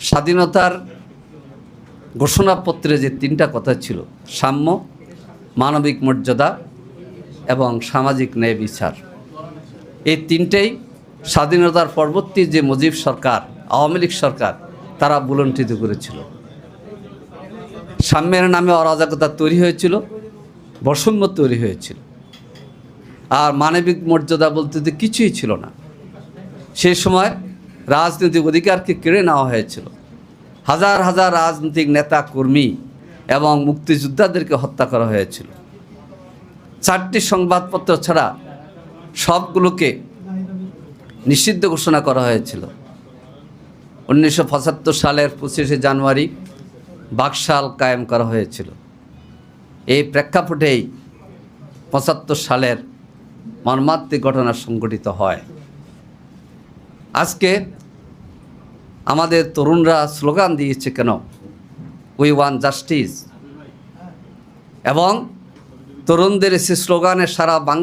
স্বাধীনতার ঘোষণাপত্রে যে তিনটা কথা ছিল, সাম্য, মানবিক মর্যাদা এবং সামাজিক ন্যায় বিচার। এই তিনটেই স্বাধীনতার পরবর্তী যে মুজিব সরকার, আওয়ামী লীগ সরকার, তারা বুলন্টিত করেছিল। সাম্যের নামে অরাজকতা তৈরি হয়েছিল, বৈষম্য তৈরি হয়েছিল। আর মানবিক মর্যাদা বলতে তো কিছুই ছিল না। সেই সময় রাজনৈতিক অধিকারকে কেড়ে নেওয়া হয়েছিল। হাজার হাজার রাজনৈতিক নেতা কর্মী এবং মুক্তিযোদ্ধাদেরকে হত্যা করা হয়েছিল। চারটি সংবাদপত্র ছাড়া সবগুলোকে নিষিদ্ধ ঘোষণা করা হয়েছিল। উনিশশো পঁচাত্তর সালের পঁচিশে জানুয়ারি বাকশাল কায়েম করা হয়েছিল। এই প্রেক্ষাপটেই পঁচাত্তর সালের মর্মান্তিক ঘটনা সংঘটিত হয়। আজকে আমাদের তরুণরা স্লোগান দিয়েছে কেন? উই ওয়ান জাস্টিস এবং তরুণদের সে স্লোগানে সারা বাংলা